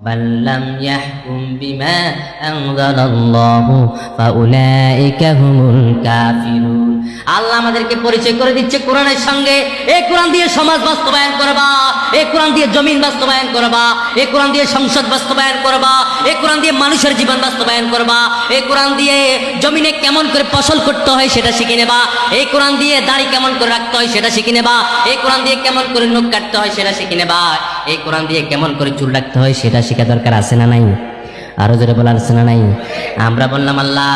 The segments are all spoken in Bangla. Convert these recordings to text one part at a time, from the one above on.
من لم يحكم بما أنزل الله فأولئك هم الكافرون আল্লাহ আমাদেরকে পরিচয় করে দিচ্ছে কোরআনের সঙ্গে এই কোরআন দিয়ে সমাজ বাস্তবায়ন করবা এই কোরআন দিয়ে জমিন বাস্তবায়ন করবা এই কোরআন দিয়ে সংসদ বাস্তবায়ন করবা এই কোরআন দিয়ে মানুষের জীবন বাস্তবায়ন করবা এই কোরআন দিয়ে জমিনে কেমন করে ফসল করতে হয় সেটা শিখে নেবা এই কোরআন দিয়ে দাড়ি কেমন করে রাখতে হয় সেটা শিখে নেবা এই কোরআন দিয়ে কেমন করে নখ কাটতে হয় সেটা শিখে নেবা এই কোরআন দিয়ে কেমন করে চুল রাখতে হয় সেটা শেখা দরকার আছে না নাই? আরও জোরে বলার আছে না নাই? আমরা বললাম, আল্লাহ,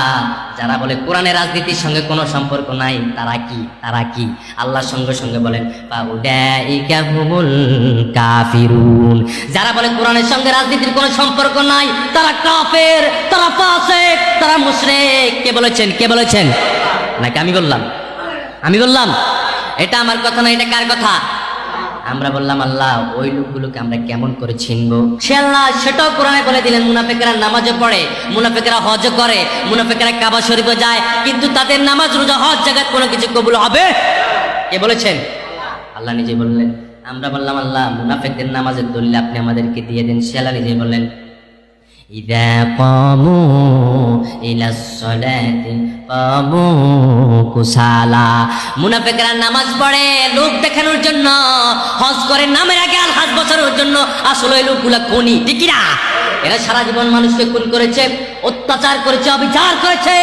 যারা বলে কোরআনের রাজনীতির সঙ্গে কোনো সম্পর্ক নাই, তারা কি? তারা কি? আল্লাহর সঙ্গে সঙ্গে বলেন কাফিরুন। যারা বলে কোরআনের সঙ্গে রাজনীতির কোনো সম্পর্ক নাই, তারা কাফের, তারা ফাসিক, তারা মুশরিক। কে বলেছেন? কে বলেছেন? নাকি আমি বললাম? আমি বললাম? এটা আমার কথা না, এটা কার কথা? আমরা বললাম, আল্লাহ, ওই লোকগুলোকে আমরা কেমন করে চিনবো? সে আল্লাহ সেটাও কোরআনে বলে দিলেন, মুনাফেকেরা নামাজও পড়ে, মুনাফেকেরা হজ করে, মুনাফেকেরা কাবা শরীফে যায়, কিন্তু তাদের নামাজ, রোজা, হজ জায়গায় কোনো কিছু কবুল হবে? কে বলেছেন? আল্লাহ নিজে বললেন, আমরা বললাম, আল্লাহ, মুনাফেকদের নামাজের দলিল আপনি আমাদেরকে দিয়ে দেন। সে আল্লাহ নিজে বললেন إذا قاموا إلى الصلاة قاموا কুসালা মুনাফিকরা নামাজ পড়ে লোক দেখানোর জন্য হজ করে নামের আগে আর হাত বছরের জন্য আসলে ওই লোকগুলা খুনি ঠিক না এরা সারা জীবন মানুষকে খুন করেছে অত্যাচার করেছে অবিচার করেছে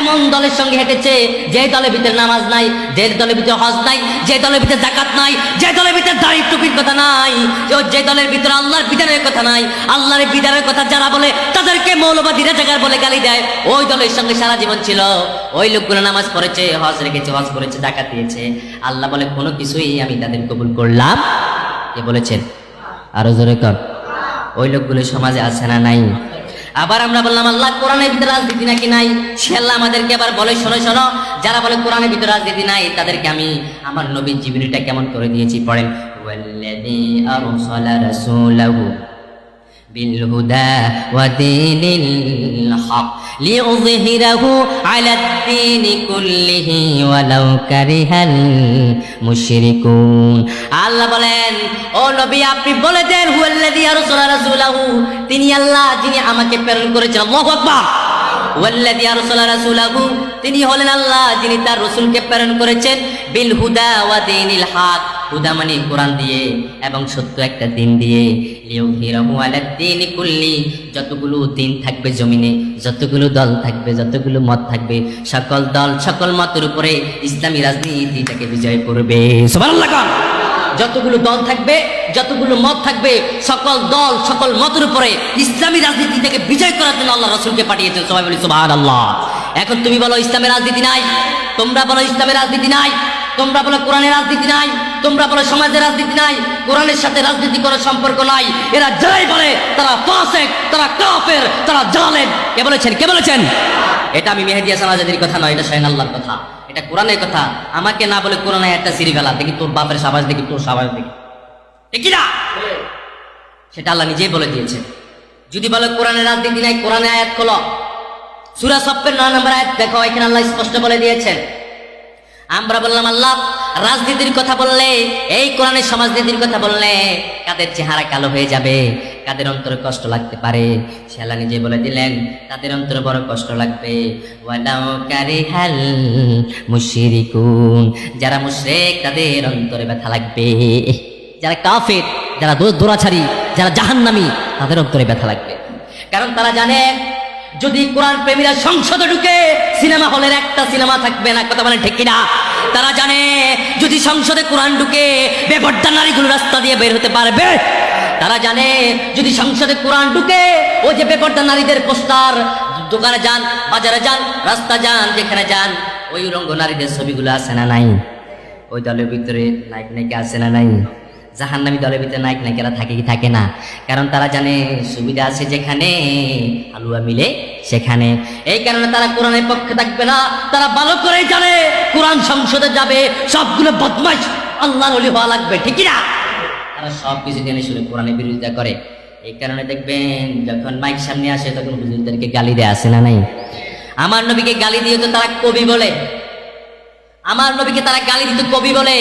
এমন দলের সঙ্গে হেঁটেছে যে দলের ভিতরে নামাজ নাই যে দলের ভিতরে হজ নাই যে দলের ভিতরে জাকাত নাই যে দলের ভিতরে দাড়ি কথা নাই, যে- দলের ভিতরে আল্লাহর বিধানের কথা নাই, আল্লাহর বিধানের কথা যারা বলে, তাদেরকে মৌলবাদীরা জায়গার বলে গালি দেয়। ওই দলের সঙ্গে সারা জীবন ছিল। ওই লোকগুলো নামাজ পড়েছে, হজ রেখেছে, হজ করেছে, জাকাত দিয়েছে। আল্লাহ বলে, কোনো কিছুই আমি তাদের কবুল করলাম? কে বলেছেন? আরও জোরে কর। ওই লোকগুলো সমাজে আছে না নাই? আবার আমরা বললাম, আল্লাহ কোরআনের ভিতরে রাজনীতি নাকি নাই? সে আমাদেরকে আবার বলে, শোনো শোনো, যারা বলে কোরআনের ভিতরে রাজনীতি নাই, তাদেরকে আমি আমার নবীর জীবনীটা কেমন করে দিয়েছি, পড়েন। ওয়াল্লাযী আরসালা রাসূলাহু بالهدى ودين الحق ليظهره على الدين كله ولو كره المشركون আল্লাহ বলেন ও নবী আপনি বলে দেন হুয়াল্লাযী আরসালা রাসূলাহু তিনি আল্লাহ যিনি আমাকে প্রেরণ করেছেন আল্লাহু আকবার ওয়াল্লাযী আরসালা রাসূলাহু, তিনি হলেন আল্লাহ, যিনি তার রাসূলকে প্রেরণ করেছেন বিল হুদা ওয়া দীনিল হুদা মানে কোরআন দিয়ে এবং সত্য একটা দিন দিয়ে। লিউহিরাহু আলাদ দীনি কুল্লি, যতগুলো দিন থাকবে জমিনে, যতগুলো দল থাকবে, যতগুলো মত থাকবে, সকল দল, সকল মতের উপরে ইসলামী রাজনীতিটাকে বিজয় করবে। সুবহানাল্লাহ যতগুলো দল থাকবে যতগুলো মত থাকবে, সকল দল, সকল মতের উপরে ইসলামী রাজনীতি থেকে বিজয় করার জন্য আল্লাহ রসুলকে পাঠিয়েছেন। সবাই বলি সুবাহ আল্লাহ এখন তুমি বলো ইসলামের রাজনীতি নাই? তোমরা বলো ইসলামের রাজনীতি নাই? তোমরা বলো, কোরআনের রাজনীতি নাই? তোমরা বলো, সমাজের রাজনীতি নাই? কোরআনের সাথে রাজনীতি করার সম্পর্ক নাই? এরা যাই বলে, তারা ফাসেক, তারা কাফের, তারা জালেম। কে বলেছেন কে বলেছেন? এটা আমি মেহেদি হাসান আজাদির কথা নয়, এটা শাহিন আল্লাহর কথা। এটা কোরআনের কথা। আমাকে না বলে কোরআনে একটা সিঁড়ি ফেলা দেখি তোর বাপের সাবাস দেখি, তোর সাবাস দেখি। ঠিক না সেটা আল্লাহ নিজেই বলে দিয়েছে। যদি বলে কোরআনের রাজনীতি নাই কোরআনে আয়াত খোলো। সুরা সপ্পের নয় নম্বর আয়াত দেখো এখানে আল্লাহ স্পষ্ট বলে দিয়েছেন আমরা বললাম আল্লাহ রাজনীতির কথা বললে এই কোরআনের সমাজনীতির কথা বললে কাদের চেহারা কালো হয়ে যাবে কাদের অন্তরে কষ্ট লাগতে পারে? সে আল্লাহ নিজে বলে দিলেন তাদের অন্তরে বড় কষ্ট লাগবে। মুশরিকুন যারা মুশরিক তাদের অন্তরে ব্যথা লাগবে। যারা কাফের, যারা দো- দোরাছাড়ি যারা জাহান্নামী, তাদের অন্তরে ব্যথা লাগবে। কারণ তারা জানে, যদি কোরআন প্রেমীরা সংসদে ঢুকে সিনেমা হলের একটা সিনেমা থাকবে না, কথা বলেন ঠিক কিনা? তারা জানে, যদি সংসদে কোরআন ঢুকে বেপর্দা নারীগুলো রাস্তা দিয়ে বের হতে পারবে। তারা জানে, যদি সংসদে কোরআন ঢুকে ওই যে বেপর্দা নারীদের পোস্টার, দোকানে যান, বাজারে যান, রাস্তা যান, যেখানে যান, ওই রঙ্গ নারীদের ছবিগুলো আছে না নাই? ওই দলের ভিতরে নায়ক নায়িকা আছে না নাই? জাহান্নামী দলের ভিতরে নায়ক নায়িকারা থাকে কি থাকে না? কারণ তারা জানে, সুবিধা আছে যেখানে, হালুয়া মিলে সেখানে। এই কারণে তারা কোরআনের পক্ষে থাকবে না, তারা ভালো করে জানে, কোরআন সংসদে যাবে, সবগুলো বদমাইশ আল্লাহর অলি হওয়া লাগবে, ঠিক না তারা সব কিছু জেনে শুনে কোরআনের বিরোধিতা করে। এই কারণে দেখবেন, যখন মাইক সামনে আসে, তখন হুজুরদেরকে গালি দেয় আসে না নাই? আমার নবীকে গালি দিয়ে তো তারা কবি বলে। আমার নবীকে তারা গালি দিত কবি বলে।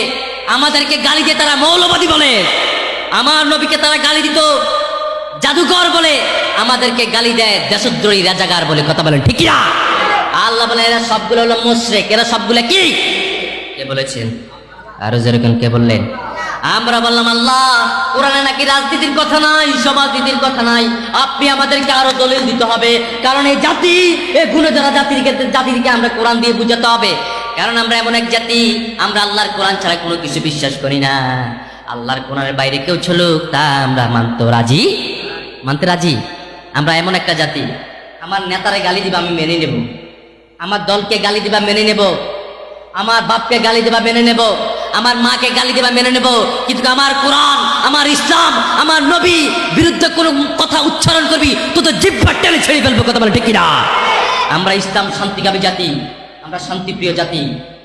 আমাদেরকে গালি দিয়ে তারা মৌলবাদী বলে। আমার নবীকে তারা গালি দিত, জাদুকর বলে। আমাদেরকে গালি দেয় দেশদ্রোহী রাজাগার বলে কথা বলেন, ঠিক না আল্লাহ বলে এরা সবগুলো হলো মুশরিক, এরা সবগুলো কি? কে বলেছেন? আরও যেরকম কে বললেন? আমরা বললাম, আল্লাহ, কোরআনে নাকি রাজনীতির কথা নাই, সমাজনীতির কথা নাই। আপনি আমাদেরকে আরও দলিল দিতে হবে, কারণ এই জাতি, এই গুণে যারা জাতিকে জাতিকে আমরা কোরআন দিয়ে বুঝাতে হবে। কারণ আমরা এমন এক জাতি, আমরা আল্লাহর কোরআন ছাড়া কোনো কিছু বিশ্বাস করি না। আল্লাহর কোরআনের বাইরে কেউ চলুক, তা আমরা মানতে রাজি? মানতে রাজি? আমরা এমন একটা জাতি। আমার নেতারে গালি দিবা আমি মেনে নেব। আমার দলকে গালি দিবা মেনে নেব। আমার বাপকে গালি দেবা মেনে নেব। আমার মাকে গালি দেবা মেনে নেব। কিন্তু আমার কোরআন, আমার ইসলাম, আমার নবী বিরুদ্ধে কোনো কথা উচ্চারণ করবি, তো তো জিব্বা টেনে ছেড়ে ফেলব কথা বলে, ঠিক না আমরা ইসলাম শান্তিকামী জাতি। আমরা শান্তিপ্রিয় জাতি,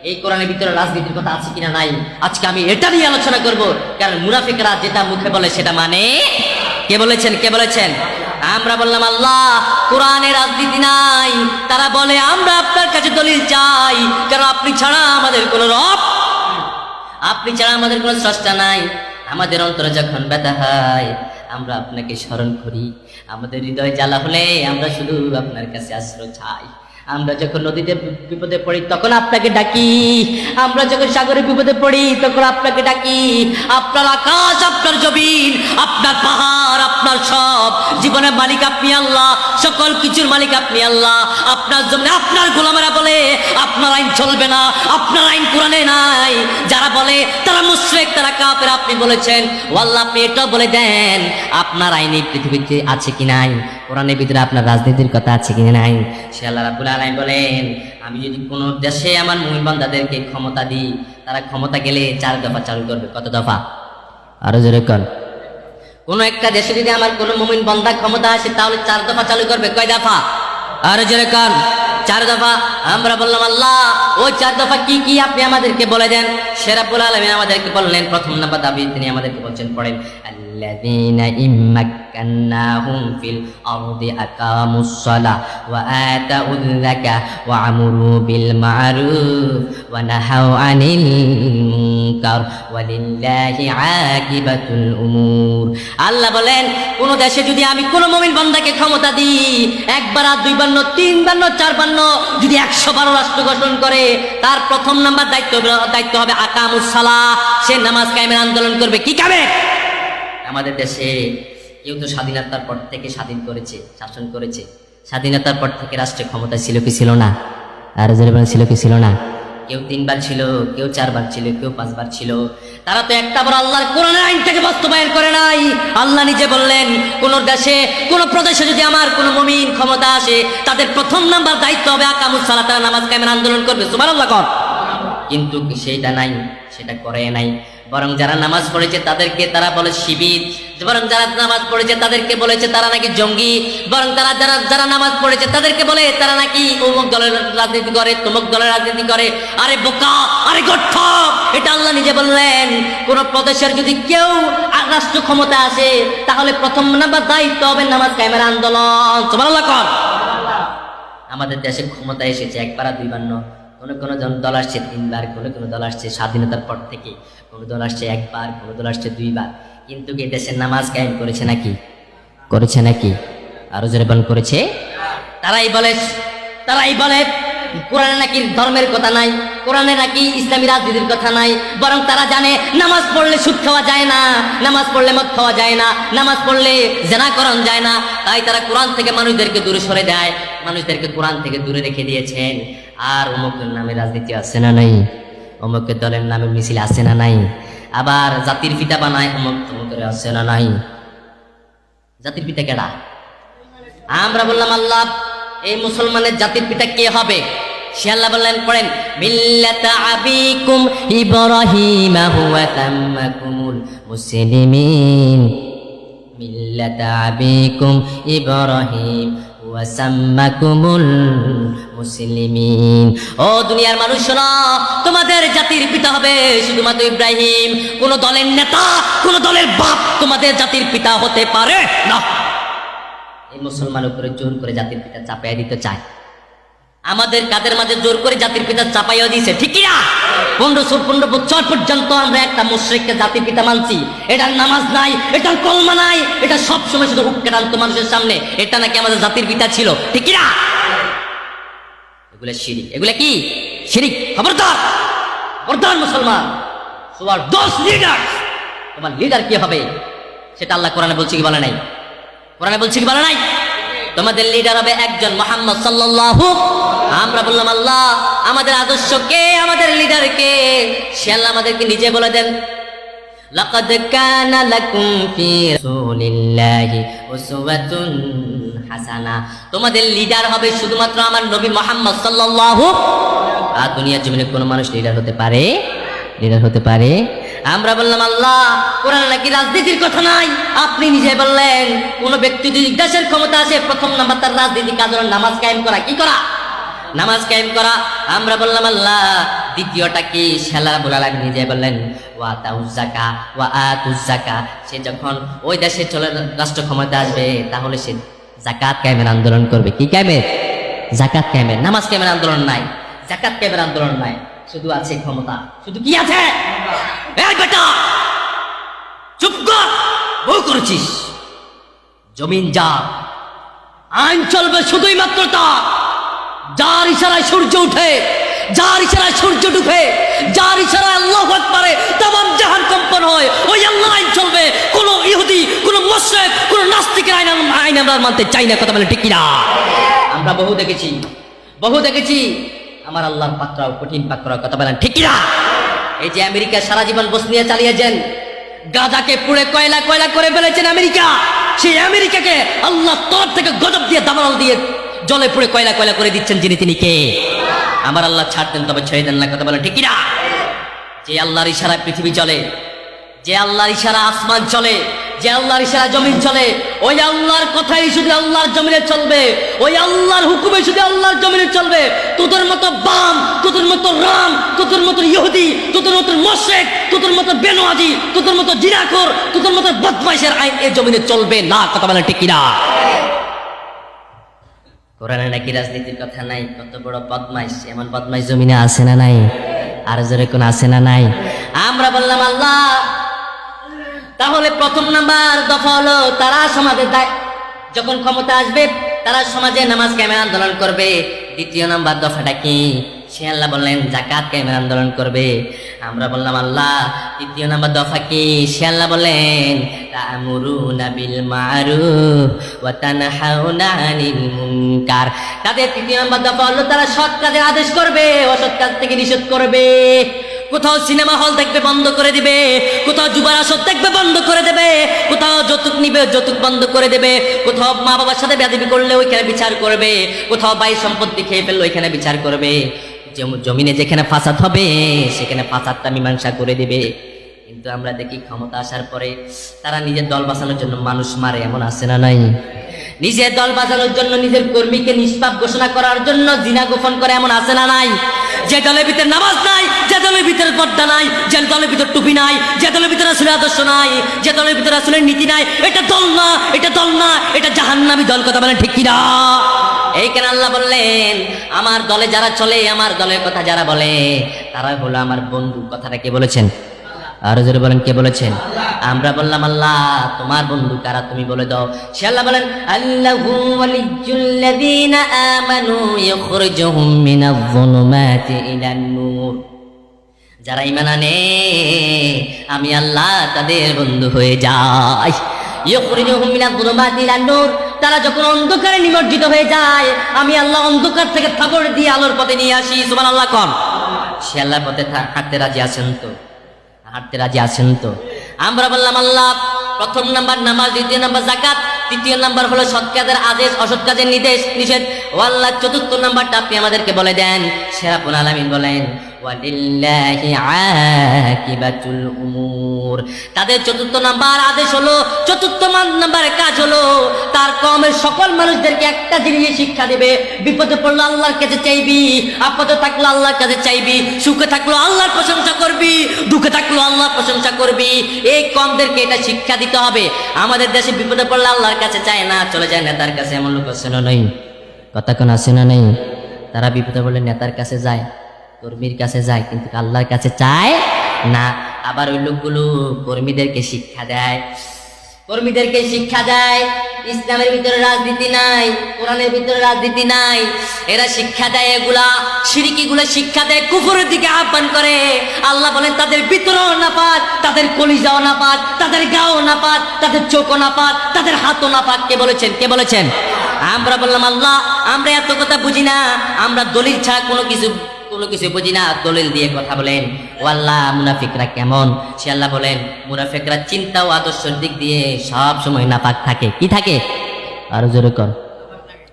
এই কোরআনের ভিতরে রাজনীতির কথা আছে কিনা নাই? আজকে আমি এটা নিয়ে আলোচনা করব, কারণ মুনাফিকরা যেটা মুখে বলে সেটা মানে? কে বলেছেন কে বলেছেন? আমরা বললাম, আল্লাহ, কোরআনে রাজনীতি নাই। তারা বলে, আমরা আপনার কাছে দলিল চাই, কারণ আপনি ছাড়া আমাদের কোনো রব আপনি ছাড়া আমাদের কোনো স্রষ্টা নাই। আমাদের অন্তরে যখন ব্যথা হয়, আমরা আপনাকে স্মরণ করি। আমাদের হৃদয় জ্বালা হলে আমরা শুধু আপনার কাছে আশ্রয় চাই। আমরা যখন নদীতে বিপদে পড়ি, তখন আপনাকে ডাকি। আমরা যখন সাগরে বিপদে পড়ি, তখন আপনাকে ডাকি। আপনার আকাশ, আপনার জমিন, আপনার পাহাড়, আপনার সব। জীবনের মালিক আপনি আল্লাহ, সকল কিছুর মালিক আপনি আল্লাহ। আপনার জন্য আপনার গোলামেরা বলে, আপনার আইন চলবে না, আপনার আইন কোরআনে নাই। যারা বলে, তারা মুশরিক, তারা কাপের আপনি বলেছেন। ও আল্লাহ আপনি এটাও বলে দেন, আপনার আইন এই পৃথিবীতে আছে কি নাই? কোরআনের ভিতরে আপনার রাজনীতির কথা আছে কি নাই? সে আল্লাহ রাবুল আলাই বলেন, আমি যদি কোনো দেশে আমার মুমিন বান্দাদেরকে ক্ষমতা দিই, তারা ক্ষমতা গেলে চার দফা চালু করবে। কত দফা? আরও জোরে কর কোন একটা দেশে যদি আমার কোনো মুমিন বন্দা ক্ষমতা আসে, তাহলে চার দফা চালু করবে। কয় দফা? আরও জোরে কর চার দফা? আমরা বললাম, আল্লাহ, ওই চার দফা কি কি আপনি আমাদেরকে বলে দেন? সেরাবুল আলমিন আমাদেরকে বললেন, প্রথম নাম্বার দাবি তিনি আমাদেরকে বলছেন, পড়েন الذين إن مكناهم في الأرض أقاموا الصلاة وآتوا الزكاة وعمروا بالمعروف ونهوا عن المنكر ولله عاقبة الأمور আল্লাহ বলেন কোন দেশে যদি আমি কোন মমিন বান্দাকে ক্ষমতা দিই একবার আর দুইবার ন তিনবার ন চারবার ন যদি একশো বারো রাষ্ট্র গঠন করে তার প্রথম নাম্বার দায়িত্ব দায়িত্ব হবে আকামুসালা সে নামাজ কায়েমের আন্দোলন করবে কি কামে আমাদের দেশে কেউ তো স্বাধীনতার পর থেকে স্বাধীন করেছে, শাসন করেছে। স্বাধীনতার পর থেকে রাষ্ট্রে ক্ষমতা ছিল কি ছিল না? আর ছিল কি ছিল না? কেউ তিনবার ছিল, কেউ চারবার ছিল, কেউ পাঁচবার ছিল। তারা তো একটা বড় আল্লাহর কোরআনের আইন থেকে বাস্তবায়ন করে নাই। আল্লাহ নিজে বললেন, কোন দেশে, কোন প্রদেশে যদি আমার কোন মমিন ক্ষমতা আসে, তাদের প্রথম নাম্বার দায়িত্ব হবে আকামুস সালাত, তারা নামাজ কায়েমের আন্দোলন করবে। সুবহানাল্লাহ কর। কিন্তু সেইটা নাই। সেটা করে নাই। বরং যারা নামাজ পড়েছে তাদেরকে তারা বলে শিবির। বরং যারা নামাজ পড়েছে তাদেরকে বলেছে তারা নাকি জঙ্গি। বরং তারা যারা যারা নামাজ পড়েছে তাদেরকে বলে তারা নাকি অমুক দলের রাজনীতি করে, তমুক দলের রাজনীতি করে। আরে বোকা, আরে গঠক এটা আল্লাহ নিজে বললেন। কোন প্রদেশের যদি কেউ রাষ্ট্র ক্ষমতা আসে, তাহলে প্রথম নাম্বার দায়িত্ব হবে নামাজ কায়েমের আন্দোলন। সুবহানাল্লাহ কর। আমাদের দেশে ক্ষমতা এসেছে একবার দুইবার নয় কোনো কোনো দল আসছে, তিনবার কোনো কোনো দল আসছে স্বাধীনতার পর থেকে, কোনো দল আসছে একবার, কোনো দল আসছে দুইবার। কিন্তু কি দেশের নামাজ কায়েম করেছে নাকি? করেছে নাকি? আরও জোরে বল করেছে? তারাই বলে তারাই বলে, কোরআনে নাকি ধর্মের কথা নাই, কোরআনে নাকি ইসলামী রাজনীতির কথা নাই, বরং তারা জানে নামাজ পড়লে সুদ খাওয়া যায় না, নামাজ পড়লে মদ খাওয়া যায় না, নামাজ পড়লে জেনাকরণ যায় না। তাই তারা কোরআন থেকে মানুষদেরকে দূরে সরে দেয়, মানুষদেরকে কোরআন থেকে দূরে রেখে দিয়েছেন। আর অমুকের নামে রাজনীতি আছে না নাই? অমুকের দলের নামে মিছিল আছে না নাই? আবার জাতির পিতা বানায় অমুক তমুকের আছে না নাই? জাতির পিতা কেডা? আমরা বললাম, আল্লাহ, এই মুসলমানের জাতির পিতা কে হবে? সে আল্লাহ বললেন, পড়েন আবিকুম মিল্লাতা আবিকুম ইব্রাহিম। ওয়া সাম্মাকুমুল মুসলিমিন। ও দুনিয়ার মানুষ, শোনো, তোমাদের জাতির পিতা হবে শুধুমাত্র ইব্রাহিম। কোন দলের নেতা, কোন দলের বাপ তোমাদের জাতির পিতা হতে পারে না। এই মুসলমান উপরে জোর করে জাতির পিতা চাপিয়ে দিতে চায়। আমাদের কাদের মাঝে জোর করে জাতির পিতা চাপাইয়া দিয়েছে ঠিক না পনেরোশো পনেরো বছর পর্যন্ত আমরা একটা মুশ্রিককে জাতির পিতা মানছি। এটার নামাজ নাই, এটার কলমা নাই, এটা সব সময় শুধু হুক্কে মানুষের সামনে। এটা নাকি আমাদের জাতির পিতা ছিল, ঠিক না এগুলা শিরিক। এগুলা কি? শিরিক। খবরদার। খবরদার মুসলমান। তোমার দশ লিডার তোমার লিডার কি হবে? সেটা আল্লাহ কোরআনে বলছে কি বলে নাই? কোরআনে বলছে কি বলে নাই? তোমাদের লিডার হবে একজন মোহাম্মদ সাল্লাল্লাহু আমরা বললাম আল্লাহ আমাদের আদর্শ কে আমাদের লিডার কে সে আল্লাহ আমাদেরকে নিজে বলে দেন لقد كان لكم في رسول الله أسوة হাসানা তোমাদের লিডার হবে শুধুমাত্র আমার নবী মোহাম্মদ সাল্লাল্লাহু আর দুনিয়ার জমিনে কোনো মানুষ লিডার হতে পারে লিডার হতে পারে আমরা বললাম আল্লাহ কোরআন নাকি রাজনীতির কথা নাই আপনি নিজে বললেন কোন ব্যক্তি যদি দেশের ক্ষমতা আছে প্রথম নাম্বার তার রাজনীতি কাজ হলো নামাজ কায়েম করা কি করা নামাজ কায়েম করা। আমরা বললাম, আল্লাহ, দ্বিতীয়টা কি? শালা বলাল নিজে বললেন, ওয়া তাউজাকা ওয়া আতুজাকা সে যখন ওই দেশে চলে রাষ্ট্র ক্ষমতা আসবে, তাহলে সে জাকাত কায়েমের আন্দোলন করবে। কি কায়েমের? জাকাত কায়েমের। নামাজ কায়েমের আন্দোলন নাই। জাকাত কায়েমের আন্দোলন নাই। শুধু আছে ক্ষমতা। শুধু কি আছে? চুপ কর। বউ করেছিস। জমিন যা। আইন চলবে শুধুই মাত্র তা। যার ইশারায় সূর্য উঠে, যার ইশারায় সূর্য ডুবে, যার ইশারায় আল্লাহ পারে তাম জাহান কম্পন হয়, ওই আল্লাহ আইন চলবে। কোনো ইহুদি, কোনো মুশরিক, কোনো নাস্তিকের আইন আইন আমরা মানতে চাই না, কথা বলে ঠিক আমরা বহু দেখেছি বহু দেখেছি। আমার আল্লাহর পাত্রাও কঠিন পাত্রাও কথা বলেন ঠিক এই যে আমেরিকা সারা জীবন বসনিয়া চালিয়েছেন, গাজাকে পুড়ে কয়লা কয়লা করে ফেলেছেন আমেরিকা। সেই আমেরিকাকে আল্লাহ তরফ থেকে গজব দিয়ে দাবানল দিয়ে জলে পুড়ে কয়লা কয়লা করে দিচ্ছেন যিনি, তিনি কে? আমার আল্লাহ ছাড় দেন, তবে ছেড়ে দেন না, কথা বলেন, ঠিক না যে আল্লাহর ইশারা পৃথিবী চলে, যে আল্লাহর ইশারা আসমান চলে, যে আল্লাহর ইশারা জমিন চলে, ওই আল্লাহর কথাই শুধু আল্লাহর জমিনে চলবে, ওই আল্লাহর হুকুমে শুধু আল্লাহর জমিনে চলবে। তোদের মতো বাম, তোদের মতো রাম, তোদের মতো ইহুদি, তোদের মতো মোশেক, তোদের মতো বেনোয়াজি তোদের মতো জিরাখোর তোদের মতো বদমাইশের আইন এই জমিনে চলবে না, কথা বলে ঠিক না কোরআনে নাকি রাজনীতির কথা নাই? কত বড় বদমাইশ, এমন বদমাইশ জমিনে আছে না নাই? আর জোরে কোন আছে না নাই? আমরা বললাম, আল্লাহ, তাহলে প্রথম নাম্বার দফা হলো তারা সমাজের দায় যখন ক্ষমতা আসবে, তারা সমাজে নামাজ কেমন আন্দোলন করবে। দ্বিতীয় নাম্বার দফাটা কি? সে আল্লাহ বললেন জাকাত ক্যামেরা আন্দোলন করবে। আমরা বললাম, আল্লাহ তৃতীয় নাম্বার দফা কি? সে আল্লাহ বললেন, তা'মুরুনা বিল মারুফ ওয়া তানহাউনা মুনকার। তাদের তৃতীয় নাম্বার দফা হলো, তারা সৎ কাজের আদেশ করবে, অসৎ কাজ থেকে নিষেধ করবে। কোথাও সিনেমা হল দেখবে, বন্ধ করে দিবে। কোথাও যুবার আসর দেখবে, বন্ধ করে দেবে। কোথাও যৌতুক নিবে, যৌতুক বন্ধ করে দেবে। কোথাও মা বাবার সাথে বেয়াদবি করলে ওইখানে বিচার করবে। কোথাও বাই সম্পত্তি খেয়ে ফেললে ওইখানে বিচার করবে। জমিনে যেখানে ফাসাদ হবে, সেখানে ফাসাদটা মীমাংসা করে দেবে। কিন্তু আমরা দেখি ক্ষমতা আসার পরে তারা নিজের দল বাঁচানোর জন্য মানুষ মারে, এমন আসে না নাই? নিজের দল বাঁচানোর জন্য নিজের কর্মীকে নিষ্পাপ ঘোষণা করার জন্য জিনা গোপন করে এমন আছে না নাই? যে দলের ভিতরে নামাজ নাই, যে দলের ভিতরে পর্দা নাই, যে দলের ভিতরে টুপি নাই, যে দলের ভিতরে আসলে আদর্শ নাই, যে দলের ভিতরে আসলে নীতি নাই, এটা দল না, এটা দল না, এটা জাহান্নামী দল, কথা বলেন ঠিক কিনা? এই কেন আল্লাহ বললেন, আমার দলে যারা চলে, আমার দলের কথা যারা বলে, তারা হলো আমার বন্ধু। কথাটা কে বলেছেন? আরও বলেন, কে বলেছেন? আমরা বললাম, আল্লাহ, তোমার বন্ধু কারা? তুমি বলে দাও। সে আল্লাহ বলেন, আল্লাহু ওয়ালিয়্যুল্লাযীনা আমানু ইখরিজুহুম যারা ঈমান আনে, আমি আল্লাহ তাদের বন্ধু হয়ে যাই। ইখরিজুহুম মিনাজ-যুলুমাতি ইলান নূর। তারা যখন অন্ধকারে নিমজ্জিত হয়ে যায়, আমি আল্লাহ অন্ধকার থেকে থাবর দিয়ে আলোর পথে নিয়ে আসি। সুবহানাল্লাহ কম সে আল্লাহর পথে হাঁটতে রাজি আছেন তো? হাঁটতে রাজি আছেন তো? আমরা বললাম, আল্লাহ, প্রথম নাম্বার নামাজ, দ্বিতীয় নাম্বার জাকাত তৃতীয় নাম্বার হলো সৎ কাজের আদেশ অসৎ কাজের নির্দেশ, নিষেধ। ও আল্লাহ চতুর্থ নাম্বারটা আপনি আমাদেরকে বলে দেন। সেরাপুন আলামিন বলেন তাদের চতুর্থ নাম্বার আদেশ হলো, চতুর্থ নাম্বারের কাজ হলো, তার কমের সকল মানুষদেরকে একটা জিনিস শিক্ষা দেবে। বিপদে পড়লে আল্লাহর কাছে চাইবি, আপদে থাকলে আল্লাহর কাছে চাইবি, সুখে থাকল আল্লাহর প্রশংসা করবি, দুঃখে থাকল আল্লাহর প্রশংসা করবি। এই কমদেরকে এটা শিক্ষা দিতে হবে। আমাদের দেশে বিপদে পড়লে আল্লাহর কাছে চায় না, চলে যায় নেতার কাছে। এমন লোক আছে নেই? কথা কোন আছে নেই? তারা বিপদে বলে নেতার কাছে যায়। কর্মীর কাছে যায়, কিন্তু আল্লাহর কাছে চায় না। আবার ওই লোকগুলো কর্মীদেরকে শিক্ষা দেয়। কর্মীদেরকে শিক্ষা দেয়, ইসলামের ভিতরে রাজনীতি নাই, কোরআনের ভিতরে রাজনীতি নাই। এরা শিক্ষা দেয় এগুলা সিরিকিগুলো শিক্ষা দেয় কুকুরের দিকে আহ্বান করে। আল্লাহ বলেন, তাদের ভিতরেও না পাক, তাদের কলিজাও না পাক, তাদের গাও না পাক, তাদের চোখও না পাক, তাদের হাতও না পাক। কে বলেছেন কে বলেছেন? আমরা বললাম, আল্লাহ, আমরা এত কথা বুঝি না, আমরা দলিল ছাড়া কোনো কিছু কোনো কিছু বুঝি না, দলিল দিয়ে কথা বলেন। ওয়াল্লাহ, মুনাফিকরা কেমন? সে আল্লাহ বলেন, মুনাফিকরা চিন্তা ও আদর্শের দিক দিয়ে সব সময় নাপাক থাকে। কি থাকে? আরও জোরে কর।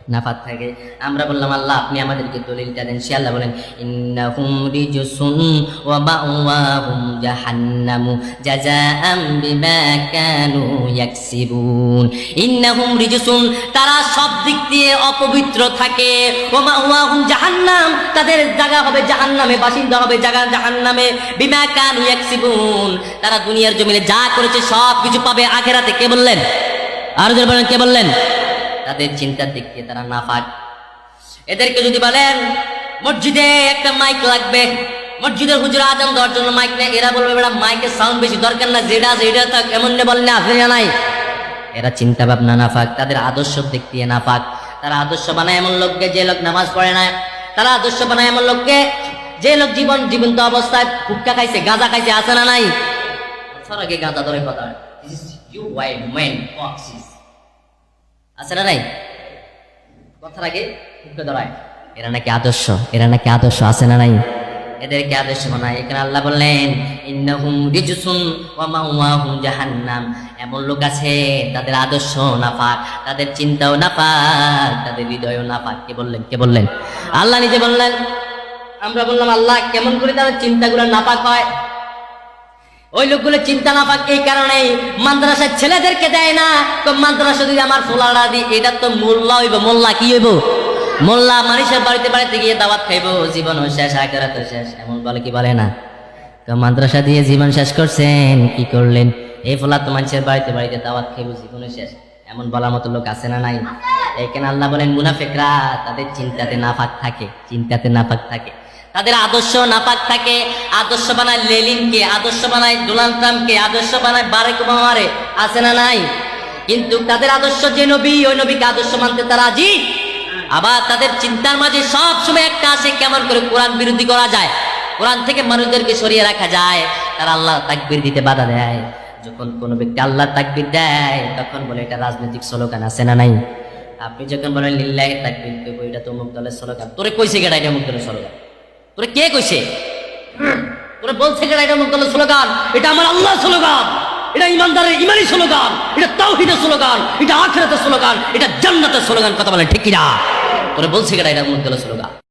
নাফাক থাকে। আমরা বললাম, আল্লাহ, আপনি আমাদেরকে দলিলটা দেন। সে আল্লাহ বলেন, ইন্নাহুম রিজসুন ওয়া মাওয়াহুম জাহান্নামু জাযাআম বিমা কানু ইয়াকসিবুন। ইন্নাহুম রিজসুন, তারা সব দিক দিয়ে অপবিত্র থাকে। ওয়া মাওয়াহুম জাহান্নাম তাদের জায়গা হবে জাহান্নামে, বাসিন্দা হবে জায়গা জাহান্নামে। বিমা কানু ইয়াকসিবুন, তারা দুনিয়ার জমিনে যা করেছে সব কিছু পাবে। আখেরাতে কে বললেন? আর বলেন, কে বললেন? তাদের চিন্তার দিক দিয়ে তারা নাফাক। এদেরকে যদি বলেন, মসজিদে একটা মাইক লাগবে, মসজিদের হুজুর আজম দেওয়ার জন্য মাইক নেই, এরা বলবে, বেড়া, মাইকের সাউন্ড বেশি দরকার না, যেটা এটা তো কেমন বললে আসলে নাই? এরা চিন্তা ভাবনা নাফাক, তাদের আদর্শ দিক দিয়ে নাফাক। তারা আদর্শ বানায় এমন লোককে যে লোক নামাজ পড়ে না। তারা আদর্শ বানায় এমন লোককে যে লোক জীবন জীবন্ত অবস্থায় ফুটকা খাইছে, গাঁজা খাইছে, আছে না নাই? বছর আগে গাঁজা ধরে কথা ইউ ওয়াইড মেন আছে না নাই? কথার আগে ধরায়। এরা নাকি আদর্শ এরা নাকি আদর্শ আছে না নাই? এদেরকে আদর্শ বানায় এখানে আল্লাহ বললেন ইন্নাহুম রিজসুন ওয়া মাওয়াহুম জাহান্নাম। এমন লোক আছে তাদের আদর্শ নাপাক তাদের চিন্তাও নাপাক তাদের হৃদয়ও নাপাক কে বললেন কে বললেন? আল্লাহ নিজে বললেন আমরা বললাম আল্লাহ কেমন করে তাদের চিন্তাগুলো নাপাক হয়? ওই লোকগুলো চিন্তা না পাক, এই কারণে মাদ্রাসার ছেলেদেরকে দেয় না। তো মাদ্রাসা যদি আমার ফোলারা দি এটা তো মোল্লা হইব, মোল্লা কি হইব? মোল্লা মানুষের বাড়িতে বাড়িতে গিয়ে দাওয়াত খাইবো জীবন শেষ আখেরাত শেষ, এমন বলে কি বলে না? তো মাদ্রাসা দিয়ে জীবন শেষ করছেন, কি করলেন? এই ফোলা তো মানুষের বাড়িতে বাড়িতে দাওয়াত খাইবো জীবন শেষ, এমন বলার মতো লোক আছে না নাই? এখানে আল্লাহ বলেন, মুনাফেকরা তাদের চিন্তাতে না নাফাক থাকে, চিন্তাতে না নাফাক থাকে। তাদের আদর্শ নাপাক থাকে, আদর্শ বানায় লেলিনকে, আদর্শ বানায় ডোনাল্ড ট্রাম্পকে, আদর্শ বানায় বারেক ওবামারে, আছে না নাই? কিন্তু তাদের আদর্শ যে নবী, ওই নবীকে আদর্শ মানতে তারা রাজি? আবার তাদের চিন্তার মাঝে সব সময় একটা আসে, কেমন করে কোরআন বিরোধী করা যায়? কোরআন থেকে মানুষদেরকে সরিয়ে রাখা যায়, তারা আল্লাহ তাকবির দিতে বাধা দেয়। যখন কোনো ব্যক্তি আল্লাহ তাকবির দেয়, তখন বলে এটা রাজনৈতিক স্লোগান, আছে না নাই? আপনি যখন বলেন, লিল্লাহ তাকবির এটা তো অমুক দলের স্লোগান। তোরে কইছে কেটা এটা অমুক দলের স্লোগান? তোরে কে কইছে? তোরা বলছে কেটা এটা অমুক স্লোগান? এটা আমার আল্লাহ স্লোগান। এটা ইমানদারের ইমানি স্লোগান। এটা তাওহিদের স্লোগান। এটা আখেরাতের স্লোগান। এটা জান্নাতের স্লোগান। কথা বলে ঠিক কিনা? তোরা বলছে কেটা এটা অমুক স্লোগান?